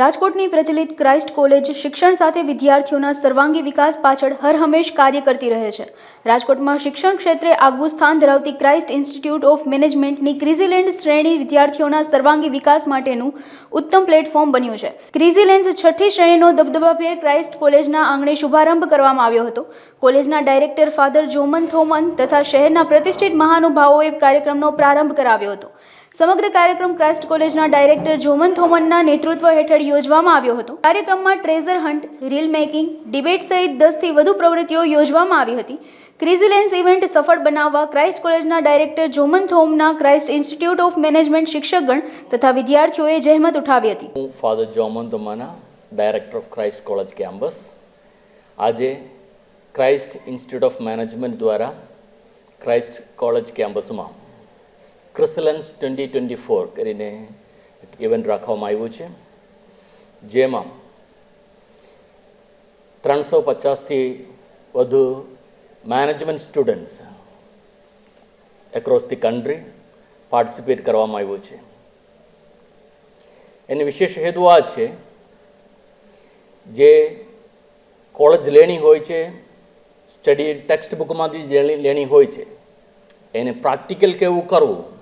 રાજકોટની પ્રચલિત Christ college શિક્ષણ સાથે વિદ્યાર્થીઓના સર્વાંગી વિકાસ પાછળ હરહંમેશ કાર્ય કરતી રહે છે. રાજકોટમાં શિક્ષણ ક્ષેત્રે આગવું સ્થાન ધરાવતી ક્રાઇસ્ટ ઇન્સ્ટિટ્યૂટ ઓફ મેનેજમેન્ટની ક્રિઝીલેન્ડ શ્રેણી વિદ્યાર્થીઓના સર્વાંગી વિકાસ માટેનું ઉત્તમ પ્લેટફોર્મ બન્યું છે. ક્રિઝીલેન્સ છઠ્ઠી શ્રેણીનો દબદબાભેર ક્રાઇસ્ટ કોલેજના આંગણે શુભારંભ કરવામાં આવ્યો હતો. કોલેજના ડાયરેક્ટર ફાધર જોમન થોમન તથા શહેરના પ્રતિષ્ઠિત મહાનુભાવોએ કાર્યક્રમનો પ્રારંભ કરાવ્યો હતો. સમગ્ર કાર્યક્રમ ક્રાઇસ્ટ કોલેજના ડાયરેક્ટર જોમન થોમનના નેતૃત્વ હેઠળ યોજવામાં આવ્યો હતો. કાર્યક્રમમાં treasure hunt, reel making, debate સહિત દસથી વધુ પ્રવૃત્તિઓ યોજવામાં આવી હતી. ક્રિઝિલેન્સ ઇવેન્ટ સફળ બનાવવા ક્રાઇસ્ટ કોલેજના ડાયરેક્ટર જોમન થોમના ક્રાઇસ્ટ ઇન્સ્ટિટ્યૂટ ઓફ મેનેજમેન્ટ શિક્ષકગણ તથા વિદ્યાર્થીઓએ જહેમત ઉઠાવી હતી. હું father Jomon થોમાના director of Christ college campus. આજે ક્રાઇસ્ટ ઇન્સ્ટિટ્યૂટ ઓફ મેનેજમેન્ટ દ્વારા ક્રાઇસ્ટ કોલેજ કેમ્પસમાં ક્રિસલન્સ ટ્વેન્ટી ટ્વેન્ટી ફોર કરીને એક ઇવેન્ટ રાખવામાં આવ્યું છે. જેમાં ત્રણસો પચાસથી વધુ management students across the country participate કરવામાં આવ્યું છે. એની વિશેષ હેતુ આ છે જે કોલેજ લેણી હોય છે સ્ટડી ટેક્સ્ટ બુકમાંથી લેણી હોય છે, એને પ્રેક્ટિકલ કેવું કરવું?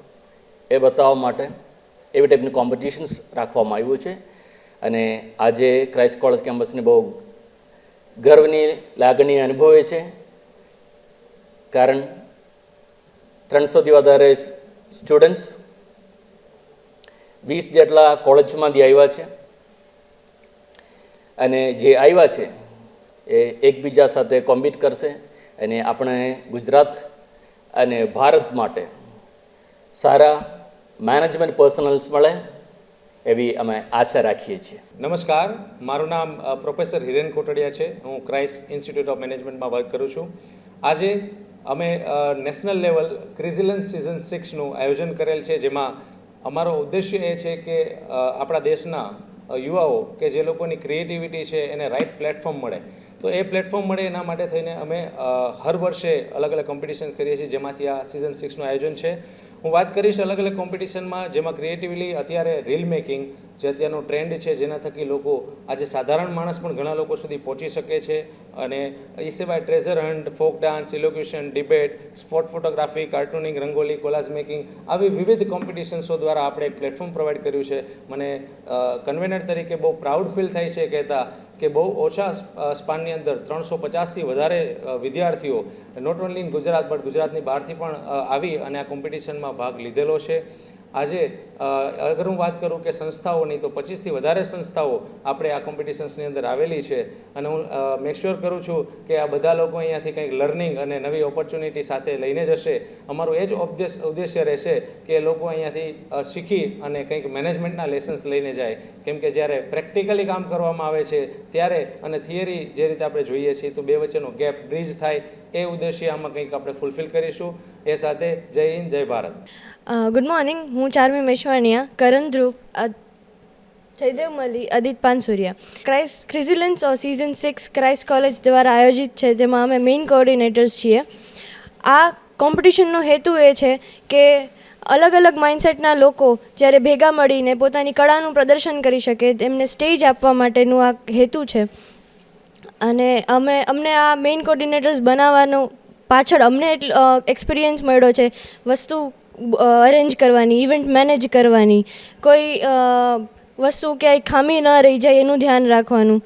એ બતાવવા માટે એવી ટાઈપની કોમ્પિટિશન્સ રાખવામાં આવ્યું છે. અને આજે ક્રાઇસ્ટ કોલેજ કેમ્પસને બહુ ગર્વની લાગણી અનુભવે છે. કારણ ત્રણસોથી વધારે સ્ટુડન્ટ્સ વીસ જેટલા કોલેજમાંથી આવ્યા છે. અને જે આવ્યા છે એ એકબીજા સાથે કોમ્પિટ કરશે અને આપણે ગુજરાત અને ભારત માટે સારા મેનેજમેન્ટ પર્સનલ્સ મળે, એવી અમે આશા રાખીએ છીએ. નમસ્કાર, મારું નામ પ્રોફેસર હિરેન કોટડિયા છે. હું ક્રાઇસ્ટ ઇન્સ્ટિટ્યૂટ ઓફ મેનેજમેન્ટમાં વર્ક કરું છું. આજે અમે નેશનલ લેવલ ક્રિઝિલન્સ સિઝન સિક્સનું આયોજન કરેલ છે, જેમાં અમારો ઉદ્દેશ્ય એ છે કે આપણા દેશના યુવાઓ કે જે લોકોની ક્રિએટિવિટી છે, એને રાઇટ પ્લેટફોર્મ મળે. તો એ પ્લેટફોર્મ મળે એના માટે થઈને અમે હર વર્ષે અલગ અલગ કોમ્પિટિશન કરીએ છીએ, જેમાંથી આ સિઝન સિક્સનું આયોજન છે. હું વાત કરીશ અલગ અલગ કોમ્પિટિશનમાં જેમાં ક્રિએટિવલી અત્યારે રીલ મેકિંગ જે અત્યારનો ટ્રેન્ડ છે, જેના થકી લોકો આજે સાધારણ માણસ પણ ઘણા લોકો સુધી પહોંચી શકે છે. અને એ સિવાય treasure hunt folk dance elocution debate spot photography cartooning rangoli collage making આવી વિવિધ કોમ્પિટિશન્સો દ્વારા આપણે એક પ્લેટફોર્મ પ્રોવાઈડ કર્યું છે. મને કન્વેનર તરીકે બહુ પ્રાઉડ ફીલ થાય છે કહેતા કે બહુ ઓછા સ્પાનની અંદર ત્રણસો પચાસથી વધારે વિદ્યાર્થીઓ not only in Gujarat but ગુજરાતની બહારથી પણ આવી અને આ કોમ્પિટિશનમાં ભાગ લીધેલો છે. આજે અગર હું વાત કરું કે સંસ્થાઓની, તો પચીસથી વધારે સંસ્થાઓ આપણે આ કોમ્પિટિશન્સની અંદર આવેલી છે. અને હું મેકશ્યોર કરું છું કે આ બધા લોકો અહીંયાથી કંઈક લર્નિંગ અને નવી ઓપોર્ચ્યુનિટી સાથે લઈને જશે. અમારું એ જ ઉદ્દેશ્ય રહેશે કે લોકો અહીંયાથી શીખી અને કંઈક મેનેજમેન્ટના લેસન્સ લઈને જાય. કેમ કે જ્યારે પ્રેક્ટિકલી કામ કરવામાં આવે છે, ત્યારે અને થિયરી જે રીતે આપણે જોઈએ છીએ, તો બે વચ્ચેનો ગેપ બ્રિજ થાય. એ ઉદ્દેશ્ય આમાં કંઈક આપણે ફૂલફિલ કરીશું. એ સાથે જય હિન્દ, જય ભારત. ગુડ મોર્નિંગ હું ચારમી મેશવાણિયા કરણ Dhruv Jaydev Mali, Adit Pansuriya. Christ ક્રિઝિલન્સ of season six Christ college દ્વારા આયોજિત છે, જેમાં અમે મેઇન કોઓર્ડિનેટર્સ છીએ. આ કોમ્પિટિશનનો હેતુ એ છે કે અલગ અલગ માઇન્ડસેટના લોકો જ્યારે ભેગા મળીને પોતાની કળાનું પ્રદર્શન કરી શકે, તેમને સ્ટેજ આપવા માટેનું આ હેતુ છે. અને અમે, અમને આ મેઇન કોર્ડિનેટર્સ બનાવવાનો પાછળ અમને એક્સપિરિયન્સ મળ્યો છે. વસ્તુ અરેન્જ કરવાની ઇવેન્ટ મેનેજ કરવાની. કોઈ વસ્તુ ક્યાંય ખામી ન રહી જાય એનું ધ્યાન રાખવાનું.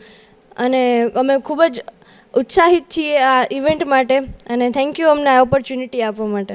અને અમે ખૂબ જ ઉત્સાહિત છીએ આ ઇવેન્ટ માટે. અને થેન્ક યુ અમને આ ઓપોર્ચ્યુનિટી આપવા માટે.